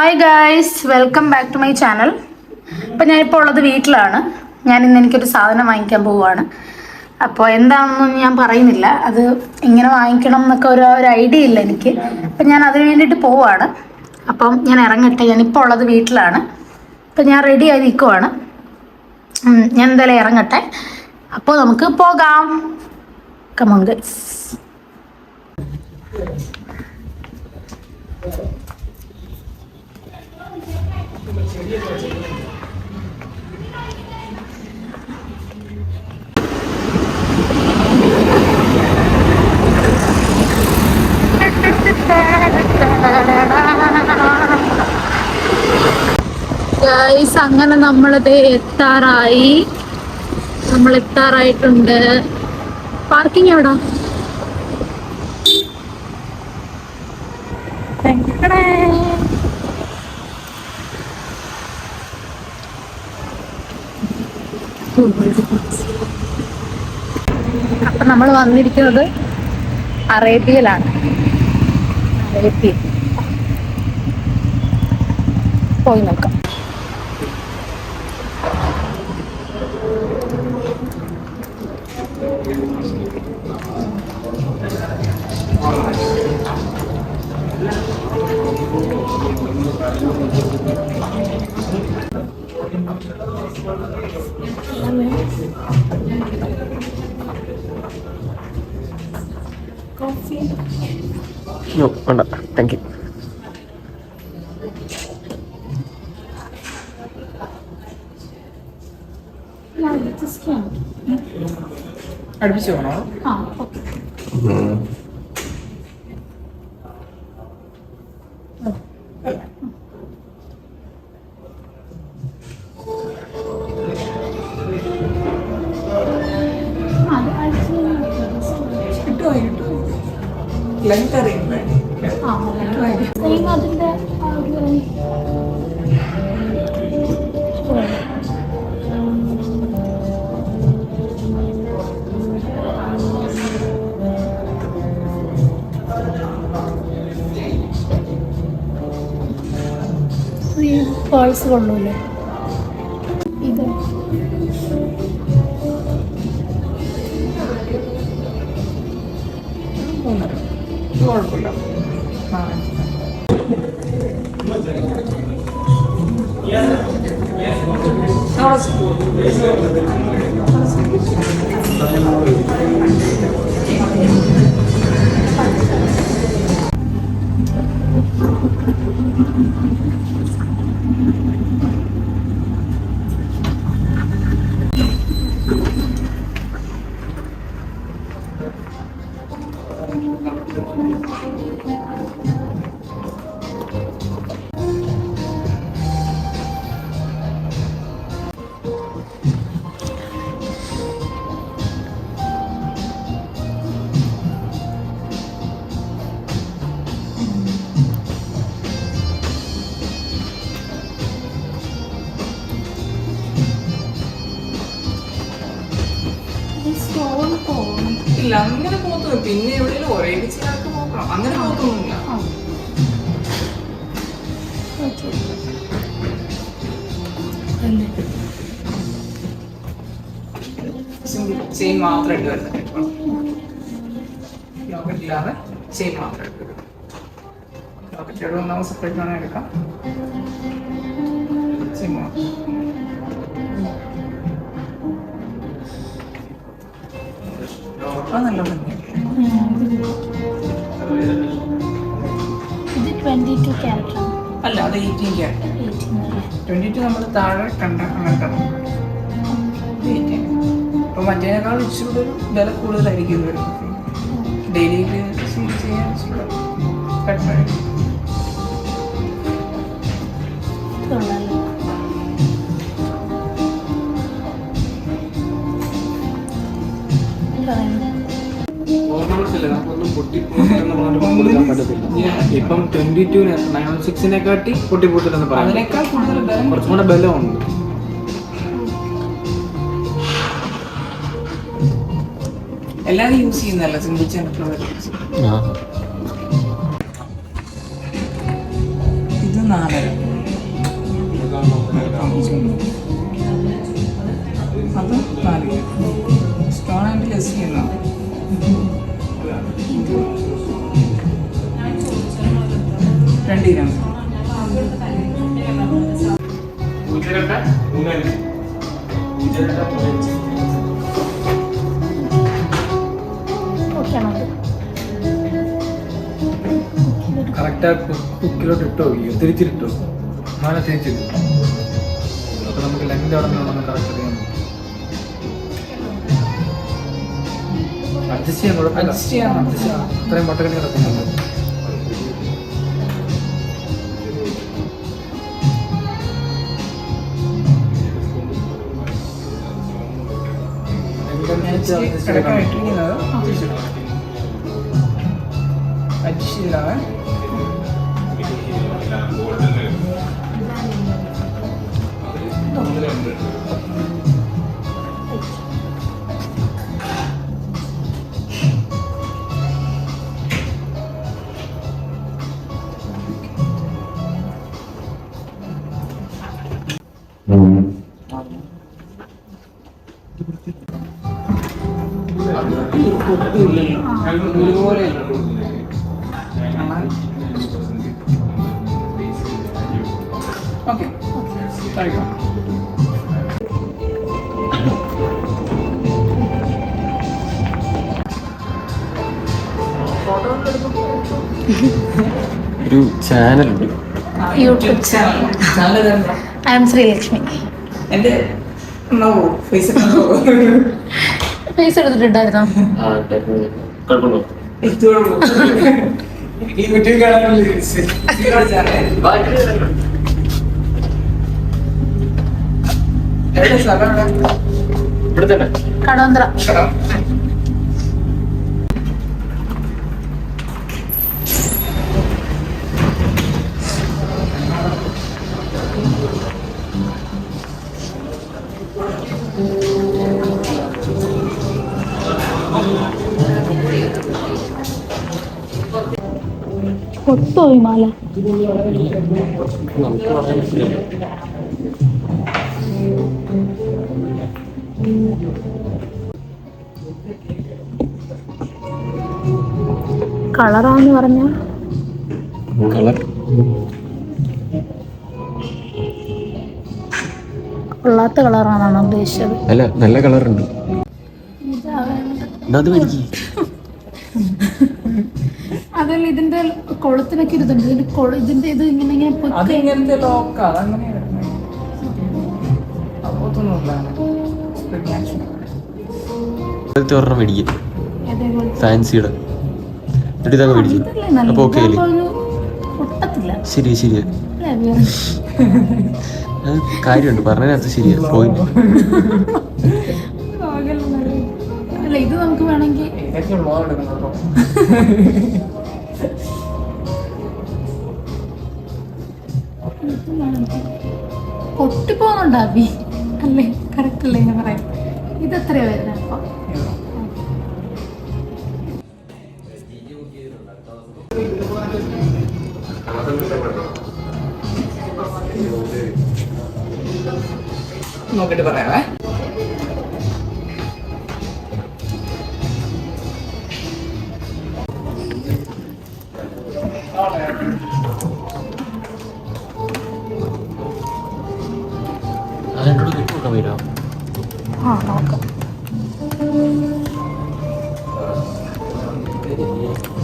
Hi guys welcome back to my channel ഇപ്പം ഞാനിപ്പോൾ ഉള്ളത് വീട്ടിലാണ്. ഞാൻ ഇന്ന് എനിക്കൊരു സാധനം വാങ്ങിക്കാൻ പോവുകയാണ്. അപ്പോൾ എന്താണെന്നൊന്നും ഞാൻ പറയുന്നില്ല. അത് എങ്ങനെ വാങ്ങിക്കണം എന്നൊക്കെ ഒരു ഒരു ഐഡിയ ഇല്ല എനിക്ക്. അപ്പം ഞാൻ അതിന് വേണ്ടിയിട്ട് പോവുകയാണ്. അപ്പം ഞാൻ ഇറങ്ങട്ടെ. ഞാനിപ്പോൾ ഉള്ളത് വീട്ടിലാണ്. അപ്പം ഞാൻ റെഡി ആയി നിൽക്കുവാണ് ഞാൻ എന്തായാലും ഇറങ്ങട്ടെ. അപ്പോൾ നമുക്ക് പോകാം. കമോൺ ഗൈസ് ഗൈസ് അങ്ങനെ നമ്മളിത് എത്താറായി. നമ്മൾ എത്താറായിട്ടുണ്ട്. പാർക്കിംഗ് എവിടാ? അപ്പൊ നമ്മൾ വന്നിരിക്കുന്നത് അറേബ്യയിലാണ്. അറേബ്യ. പോയി നോക്കാം. വേണ്ട. പേഴ്സ് മൂന്നര ഇത്. കുഴപ്പമില്ല. ആ. ഇല്ല അങ്ങനെ പോത്തു പിന്നെ എവിടെയെങ്കിലും ഒരേ ചിലർക്ക് നോക്കണം അങ്ങനെ പോത്തൊന്നുമില്ല ചെയിൻ മാത്രം ഇട്ട് വരുന്നത്. ലോക്കറ്റ് ഇല്ലാതെ ചെയിൻ മാത്രം ഇട്ട് ലോക്കറ്റ് എടുക്കുന്ന സെപ്പറേറ്റ് വേണമെങ്കിൽ എടുക്കാം. ചെയിൻ മാത്രം. അത് അല്ല നമ്മൾ താഴെ ഇച്ചിരി ഒരു വില കൂടുതലായിരിക്കും ഡെയിലി ചെയ്യാൻ ഇച്ചിരി ഇപ്പം ട്വന്റി ടു നയൻ വൺ സിക്സിനെ കാട്ടി പൊട്ടിപ്പോട്ടില്ലെന്ന് പറയാം. അതിനേക്കാൾ കൂടുതൽ ബലം? കുറച്ചും കൂടെ ബലമുണ്ട്. എല്ലാവരും യൂസ് ചെയ്യുന്നതല്ല? സിംഗിൾ ചെയിൻ കറക്റ്റ് കുക്കിലോട്ട് ഇട്ടോ? തിരിച്ചിട്ടോ മാല തിരിച്ചിട്ടു അപ്പൊ നമുക്ക് ലെങ്ത് അവിടെ നിന്നുണ്ടെന്ന് കറക്റ്റ് അറിയാൻ അഡ്ജസ്റ്റ് ചെയ്യാൻ കുഴപ്പമില്ല. അഡ്ജസ്റ്റ് ചെയ്യാം. അഡ്ജസ്റ്റ് ചെയ്യാം. അത്രയും മുട്ടക്കണി കിടക്കുന്നുണ്ട്. കിടക്കാൻ ഇട്ടിരിക്കുന്നത് അഡ്ജസ്റ്റ് ചെയ്തിടാവേ ഇതുപോലെ ഓക്കെ കഴിക്കാം ഒരു ചാനലുണ്ട്. YouTube channel. I M Sreelakshmi. എന്റെ ഫേസ് എടുത്തിട്ടുണ്ടായിരുന്നോ? യൂട്യൂബ് കാണാനുള്ള കടവന്ത്ര. കടം. പൊട്ടുപോയി മാല. കളറാന്ന് പറഞ്ഞ? കളർ. കൊള്ളാത്ത കളറാണോ ഉദ്ദേശിച്ചത്? അല്ല നല്ല കളറുണ്ട്. അതല്ല ഇതിന്റെ കൊളത്തിനൊക്കെ ഇരുതുണ്ട് ഇതിന്റെ കൊളു ഇതിന്റെ ഇത് ഇങ്ങനെ ഇങ്ങനെ പൊക്കി ഇങ്ങനത്തെ ലോക്ക് അതങ്ങനെയാണ് ആദ്യത്തെ ഒരെണ്ണം മേടിക്ക്. ഫാൻസിയുടെ. എന്നിട്ട് മേടിക്ക്. ഇതല്ലേ അപ്പൊ ഓക്കെ അല്ലേ? പൊട്ടത്തില്ല ശരിയാ. അത് കാര്യമുണ്ട്. പറഞ്ഞതിനകത്ത് ശരിയാ. പോയിന്റ് ഇത് നമുക്ക് വേണമെങ്കിൽ ഇതൊക്കെ പൊട്ടിപ്പോന്നുണ്ടോ അല്ലേ? കറക്റ്റ് അല്ലേ ഞാൻ പറയാം ഇത് എത്രയാ വരുന്നത് അപ്പൊ? നോക്കിട്ട് പറയാവേ. അതെന്നോട് കിട്ടും വരാം ആ നോക്കാം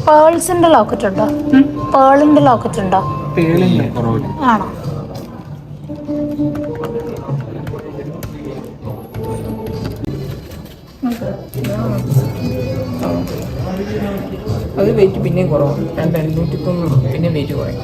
പേൾസിന്റെ ലോക്കറ്റ് ഉണ്ടോ? പേളിന്റെ ലോക്കറ്റ് ഉണ്ടോ? ആണോ? അത് വെയിറ്റ് പിന്നെയും കുറവാണ് രണ്ട് എണ്ണൂറ്റി തൊണ്ണൂറ് പിന്നെ വെയിറ്റ് കുറയും.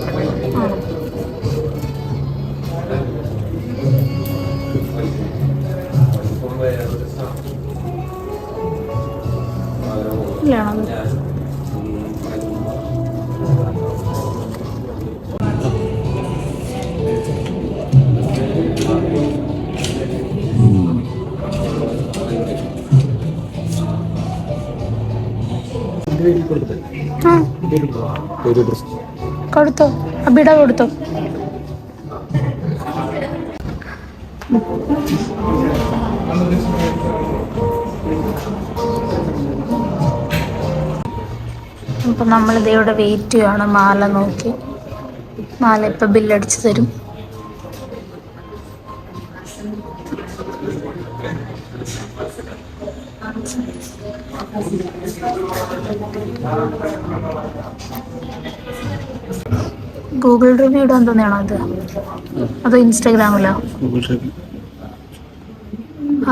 കൊടുത്തോ. അബിട കൊടുത്തോ. അപ്പം നമ്മളിത് വെയിറ്റ് ചെയ്യണം മാല നോക്കി. മാല ഇപ്പൊ ബില്ലടിച്ചു തരും. ഗൂഗിൾ റിവ്യൂ ഇടാൻ തന്നെയാണോ അത്? അതോ ഇൻസ്റ്റാഗ്രാമിലോ?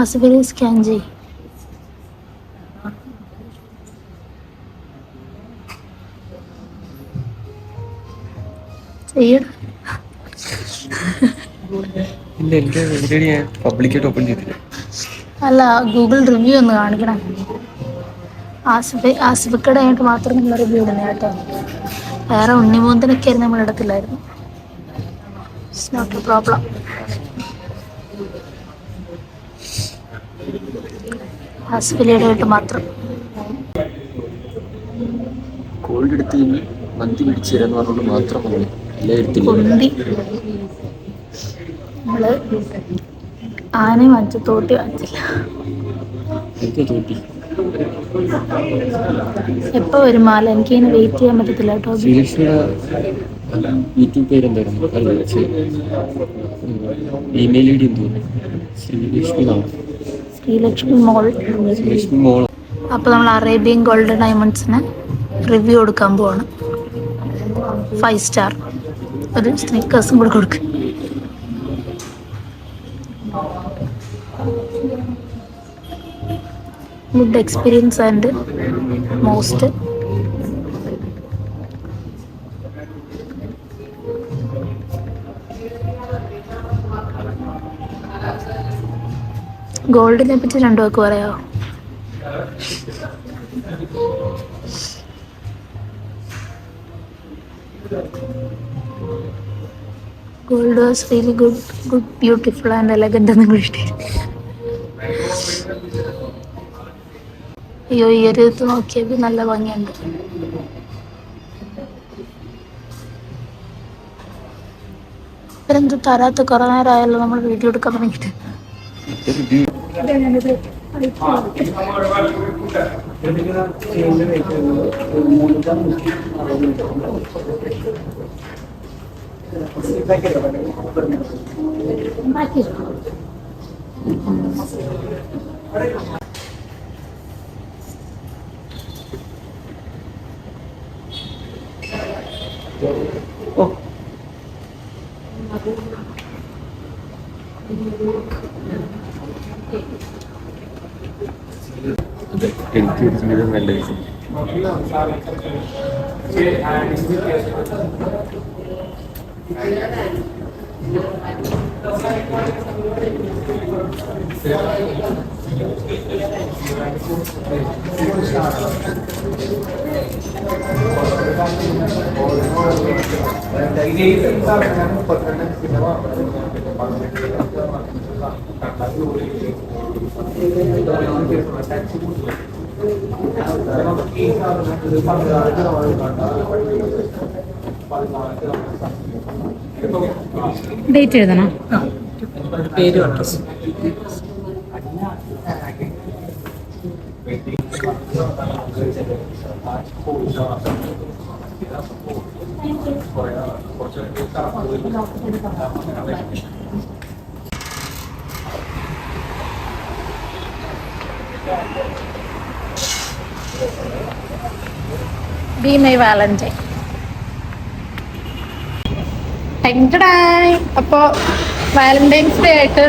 ആസിഫലി സ്കാൻ ചെയ് ചെയ്യണം ഇല്ല എനിക്ക് ഓൾറെഡി ഞാൻ പബ്ലിക്കായിട്ട് ഓപ്പൺ ചെയ്തില്ല അല്ല ഗൂഗിൾ റിവ്യൂ ഒന്ന് കാണിക്കണം. ആസിഫ് ആസിഫിക്കടെ ആയിട്ട് മാത്രം നമ്മൾ റിവ്യൂ ഇടുന്നത് കേട്ടോ. വേറെ ഉണ്ണിമൂന്തനൊക്കെ ആയിരുന്നു നമ്മൾ ഇടത്തില്ലായിരുന്നു ഇറ്റ്സ് നോട്ട് എ പ്രോബ്ലം ആസിഫലിയുടെ ആയിട്ട് മാത്രം. കോൾഡ് എടുത്ത് മന്തി പിടിച്ചു തരാന്ന് പറഞ്ഞുകൊണ്ട് മാത്രം വന്നു. കുന്തി നമ്മൾ ആനയും വാങ്ങിച്ചു തോട്ടി വാങ്ങിച്ചില്ല. തോട്ടി? എപ്പോ വരും മാല? എനിക്ക് ഇങ്ങനെ വെയിറ്റ് ചെയ്യാൻ പറ്റത്തില്ല കേട്ടോ. യൂട്യൂബ് പേര് എന്തായിരുന്നു? ഇമെയിൽ ഐ ഡി എന്തു? ശ്രീലക്ഷ്മി എന്നാണ് ശ്രീലക്ഷ്മി മോൾ. ശ്രീലക്ഷ്മി മോൾ. അപ്പോൾ നമ്മൾ അറേബ്യൻ ഗോൾഡ് ഡയമണ്ട്സിന് റിവ്യൂ കൊടുക്കാൻ പോവാണ്. ഫൈവ് സ്റ്റാർ ഒരു സ്നിക്കേഴ്സും കൂടെ കൊടുക്കും. ഗുഡ് എക്സ്പീരിയൻസ് ആൻഡ് മോസ്റ്റ് ഗോൾഡിനെ പറ്റി രണ്ടു വാക്ക് പറയാമോ Gold was really good good beautiful and elegant എന്ന് വിളിച്ചിട്ട് അയ്യോ ഈ ഒരു ഇത് നോക്കിയത് നല്ല ഭംഗിയുണ്ട്. ഇവരെന്ത് തരാത്ത കുറെ നേരമായല്ലോ നമ്മൾ വീഡിയോ എടുക്കാൻ തുടങ്ങിയിട്ട്. ഞാനിത് ഉണ്ടാക്കി എനിക്ക് ഒരു ജീവിതം നല്ല ഡേറ്റ് എഴുതണം. പേരും അഡ്രസ്സും ബി വാലന്റൈൻ അപ്പോൾ വാലന്റൈൻസ് ഡേ ആയിട്ട്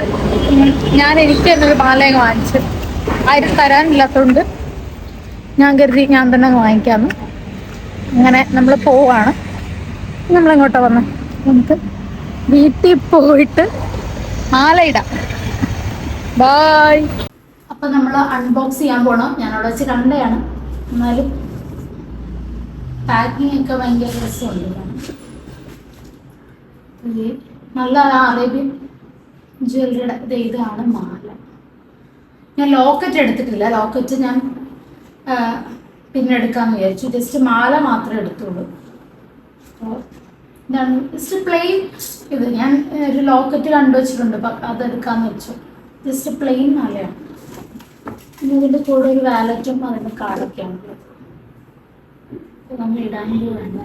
ഞാൻ എനിക്ക് തന്നെ ഒരു മാലയൊക്കെ വാങ്ങിച്ചു. ആരും തരാനില്ലാത്തതുകൊണ്ട് ഞാൻ കരുതി ഞാൻ തന്നെ അങ്ങ് വാങ്ങിക്കാമെന്ന് അങ്ങനെ നമ്മൾ പോവാണ്. നമ്മളെങ്ങോട്ടാ വന്ന്? നമുക്ക് വീട്ടിൽ പോയിട്ട് മാലയിടാം. ബായ് അപ്പൊ നമ്മൾ അൺബോക്സ് ചെയ്യാൻ പോണം? ഞാൻ അവിടെ വെച്ച് കണ്ടയാണ്. എന്നാലും പാക്കിംഗ് ഒക്കെ ഭയങ്കര രസമുണ്ട്. നല്ല അറേബ്യൻ ജ്വല്ലറിയുടെ ഇത് ഇതാണ് മാല. ഞാൻ ലോക്കറ്റ് എടുത്തിട്ടില്ല. ലോക്കറ്റ് ഞാൻ പിന്നെ എടുക്കാമെന്ന് വിചാരിച്ചു. ജസ്റ്റ് മാല മാത്രമേ എടുത്തുള്ളൂ. അപ്പോൾ ഇതാണ്. ജസ്റ്റ് പ്ലെയിൻ ഇത് ഞാൻ ഒരു ലോക്കറ്റ് കണ്ടുവച്ചിട്ടുണ്ട് അപ്പം അതെടുക്കാന്ന് വെച്ചു. ജസ്റ്റ് പ്ലെയിൻ മാലയാണ്. പിന്നെ ഇതിന്റെ കൂടെ ഒരു വാലറ്റും അതിന്റെ കാർഡൊക്കെയാണ് നമ്മൾ ഇടാൻ പോവാണ്.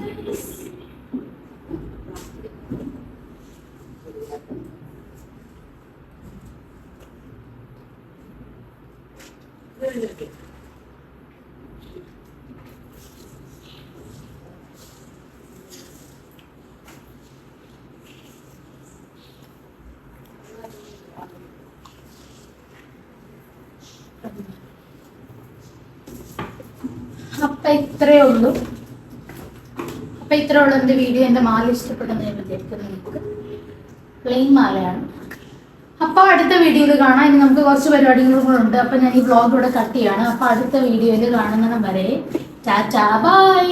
അപ്പൊ ഇത്രയേ ഉള്ളൂ. അപ്പൊ ഇത്രേ ഉള്ളൂ എന്റെ വീഡിയോ. എന്റെ മാല ഇഷ്ടപ്പെടുന്ന ഞാൻ വിചാരിക്കുന്നു പ്ലെയിൻ മാലയാണ്. അപ്പൊ അടുത്ത വീഡിയോയിൽ കാണാം. ഇനി നമുക്ക് കുറച്ച് പരിപാടികളും കൂടെ ഉണ്ട്. അപ്പൊ ഞാൻ ഈ ബ്ലോഗ് ഇവിടെ കട്ട് ചെയ്യാണ്. അപ്പൊ അടുത്ത വീഡിയോയിൽ കാണുന്നതിനും വരെ. ചാച്ചാ ബൈ